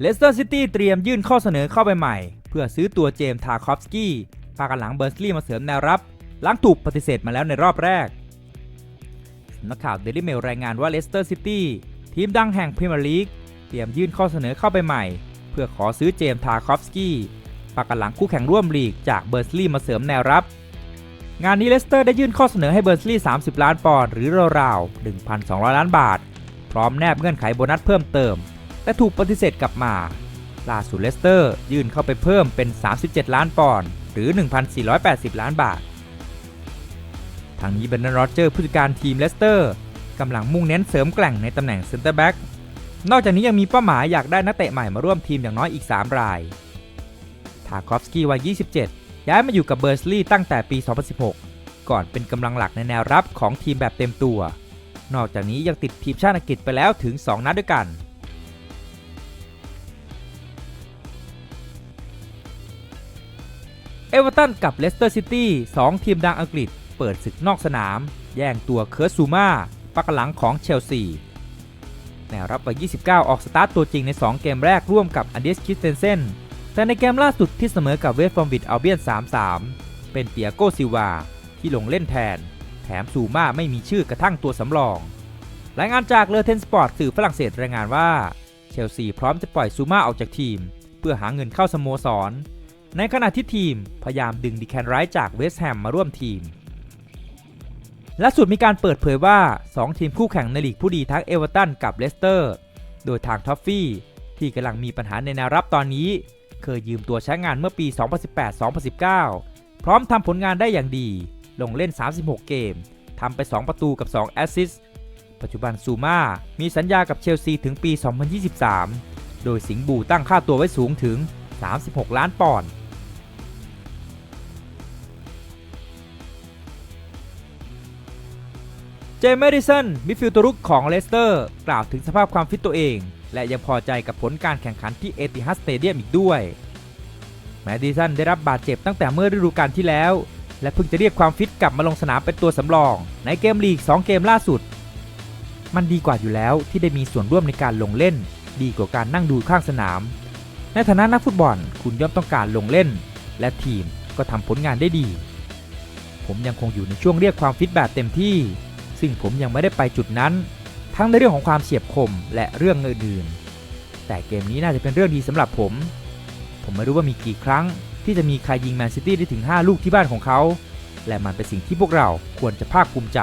เลสเตอร์ซิตี้เตรียมยื่นข้อเสนอเข้าไปใหม่ เพื่อซื้อตัวเจมส์ทาคอฟสกี้พากันหลังเบอร์สลีย์มาเสริมแนวรับ หลังถูกปฏิเสธมาแล้วในรอบแรกนักข่าวเดลิเมลรายงานว่าเลสเตอร์ซิตี้ทีมดังแห่งพรีเมียร์ลีกเตรียมยื่นข้อเสนอเข้าไปใหม่ เพื่อขอซื้อเจมส์ทาคอฟสกี้พากันหลังคู่แข่งร่วมลีกจากเบอร์สลีย์มาเสริมแนวรับ งานนี้เลสเตอร์ได้ยื่นข้อเสนอให้เบอร์สลีย์30 ล้านปอนด์หรือราวๆ1,200 ล้านบาท พร้อมแนบเงื่อนไขโบนัสเพิ่มเติม แต่ถูกปฏิเสธกลับมา ล่าสุดเลสเตอร์ยื่นเข้าไปเพิ่มเป็น 37 ล้านปอนด์หรือ 1,480 ล้านบาท ทางนี้เบรนด์โรเจอร์ผู้จัดการทีมเลสเตอร์กำลังมุ่งเน้นเสริมแกร่งในตำแหน่งเซนเตอร์แบ็กนอกจากนี้ยังมีเป้าหมายอยากได้นักเตะใหม่มาร่วมทีมอย่างน้อยอีก 3 ราย ทาคอฟสกี้วัย 27 ย้ายมาอยู่กับเบอร์สลีย์ตั้งแต่ปี 2016 ก่อนเป็นกำลังหลักในแนวรับของทีมแบบเต็มตัว นอกจากนี้ยังติดทีมชาติอังกฤษไปแล้วถึง 2 นัดด้วยกัน เอเวอร์ตันกับเลสเตอร์ซิตี้2ทีมดังอังกฤษ เปิดศึกนอกสนาม แย่งตัวเคิร์สซูมาปักหลังของเชลซีแนวรับวัย29 ออกสตาร์ตตัวจริงใน 2 เกมแรกร่วมกับอันเดสคิสเตนเซนแต่ในเกมล่าสุดที่เสมอกับเวสต์ฟอร์มวิดอัลเบียน 3-3 เป็นเตียโกซิวาที่ลงเล่นแทน แถมซูมาไม่มีชื่อกระทั่งตัวสำรองรายงานจากเลอเทนสปอร์ตสื่อฝรั่งเศสรายงานว่า เชลซีพร้อมจะปล่อยซูมาออกจากทีม เพื่อหาเงินเข้าสโมสร ในขณะที่ทีมพยายามดึงดิแคนไรท์จากเวสต์แฮมมาร่วมทีม แล่าสุดมีการเปิดเผยว่า 2 ทีมคู่แข่งในลีกผู้ดีทั้งเอเวอร์ตันกับเลสเตอร์ โดยทางท็อฟฟี่ ที่กำลังมีปัญหาในแนวรับตอนนี้ เคยยืมตัวใช้งานเมื่อปี 2018-2019 พร้อมทำผลงานได้อย่างดี ลงเล่น 36 เกมทำไป 2 ประตูกับ 2 แอสซิสต์ปัจจุบันซูมามีสัญญากับเชลซีถึงปี 2023 โดยสิงบูตั้งค่าตัวไว้สูงถึง 36 ล้านปอนด์ เจมส์แมดิสันมิดฟิลด์ตัวรุกของเลสเตอร์ กล่าวถึงสภาพความฟิตตัวเอง และยังพอใจกับผลการแข่งขันที่เอติฮัดสเตเดียมอีกด้วย แมดิสันได้รับบาดเจ็บตั้งแต่เมื่อฤดูกาลที่แล้ว และเพิ่งจะเรียกความฟิตกลับมาลงสนามเป็นตัวสำรอง ในเกมลีก 2 เกมล่าสุด มันดีกว่าอยู่แล้วที่ได้มีส่วนร่วมในการลงเล่น ดีกว่าการนั่งดูข้างสนาม ในฐานะนักฟุตบอลคุณย่อมต้องการลงเล่น และทีมก็ทำผลงานได้ดี ผมยังคงอยู่ในช่วงเรียกความฟิตแบบเต็มที่ ซึ่งผมยังไม่ได้ไปจุดนั้น ทั้งในเรื่องของความเฉียบคมและเรื่องอื่นๆ แต่เกมนี้น่าจะเป็นเรื่องดีสำหรับผม ผมไม่รู้ว่ามีกี่ครั้ง ที่จะมีใครยิงแมนซิตี้ได้ถึง 5 ลูกที่บ้านของเขา และมันเป็นสิ่งที่พวกเราควรจะภาคภูมิใจ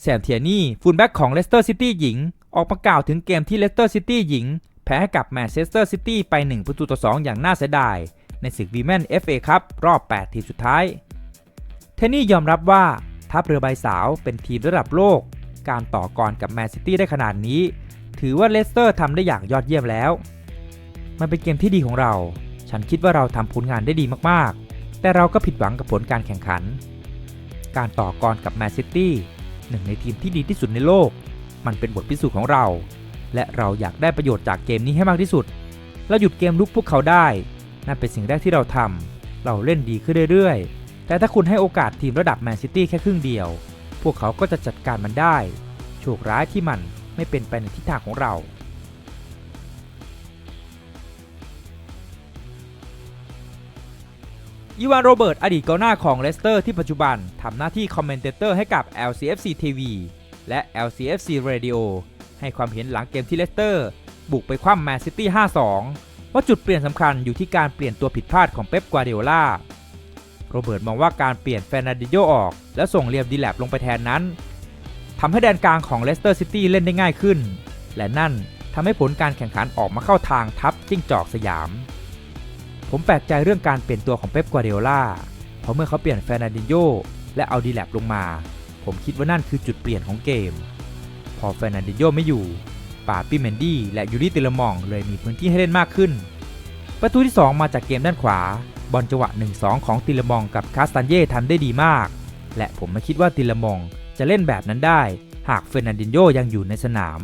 แซมเทียนี่ฟูลแบ็กของเลสเตอร์ซิตี้หญิง ออกมากล่าวถึงเกมที่เลสเตอร์ซิตี้หญิง แพ้ให้กับแมนเชสเตอร์ซิตี้ไป 1 ประตูต่อ 2 อย่างน่าเสียดาย ในศึกวีแมน FA ครับรอบ 8 ทีมสุดท้าย เทนนี่ยอมรับว่าทัพเรือใบสาวเป็นทีมระดับโลก การต่อกรกับแมนซิตี้ได้ขนาดนี้ ถือว่าเลสเตอร์ทำได้อย่างยอดเยี่ยมแล้ว มันเป็นเกมที่ดีของเรา ฉันคิดว่าเราทำผลงานได้ดีมากๆ แต่เราก็ผิดหวังกับผลการแข่งขัน การต่อกรกับแมนซิตี้หนึ่งในทีมที่ดีที่สุดในโลก มันเป็นบทพิสูจน์ของเรา และเราอยากได้ประโยชน์จากเกมนี้ให้มากที่สุด เราหยุดเกมลุกพวกเขาได้ นั่นเป็นสิ่งแรกที่เราทำเราเล่นดีขึ้นเรื่อยๆ แต่ถ้าคุณให้โอกาสทีมระดับแมนซิตี้แค่ครึ่งเดียว พวกเขาก็จะจัดการมันได้ โชคร้ายที่มันไม่เป็นไปในทิศทางของเราอีวานโรเบิร์ตอดีตกองหน้าของเลสเตอร์ที่ปัจจุบันทำหน้าที่คอมเมนเตอร์ให้กับ LCFC TV และ LCFC Radio ให้ความเห็นหลังเกมที่เลสเตอร์ บุกไปคว่ำแมนซิตี้ 5-2 ว่าจุดเปลี่ยนสำคัญอยู่ที่การเปลี่ยนตัวผิดพลาดของเป๊ปกวาเดโอลาโรเบิร์ตมองว่าการเปลี่ยนแฟรนันดิโยออก แล้วส่งเลียมดีแลบลงไปแทนนั้นทำให้แดนกลางของเลสเตอร์ซิตี้เล่นได้ง่ายขึ้น และนั่นทำให้ผลการแข่งขันออกมาเข้าทางทัพจิ้งจอกสยาม ผมแปลกใจเรื่องการเปลี่ยนตัวของเป๊ปกวาเดโอลาเพราะเมื่อเขาเปลี่ยนแฟรนันดิโยและเอาดีแลบลงมา ผมคิดว่านั่นคือจุดเปลี่ยนของเกม พอแฟรนันดิโยไม่อยู่ ป่าปี้เมนดี้และยูริติลมองเลยมีพื้นที่ให้เล่นมากขึ้น ประตูที่ 2 มาจากเกมด้านขวา บอลจังหวะ 1-2 ของติลมองกับคาสตันเย่ทำได้ดีมาก และผมไม่คิดว่าติลมองจะเล่นแบบนั้นได้ หากเฟร์นันดินโยยังอยู่ในสนาม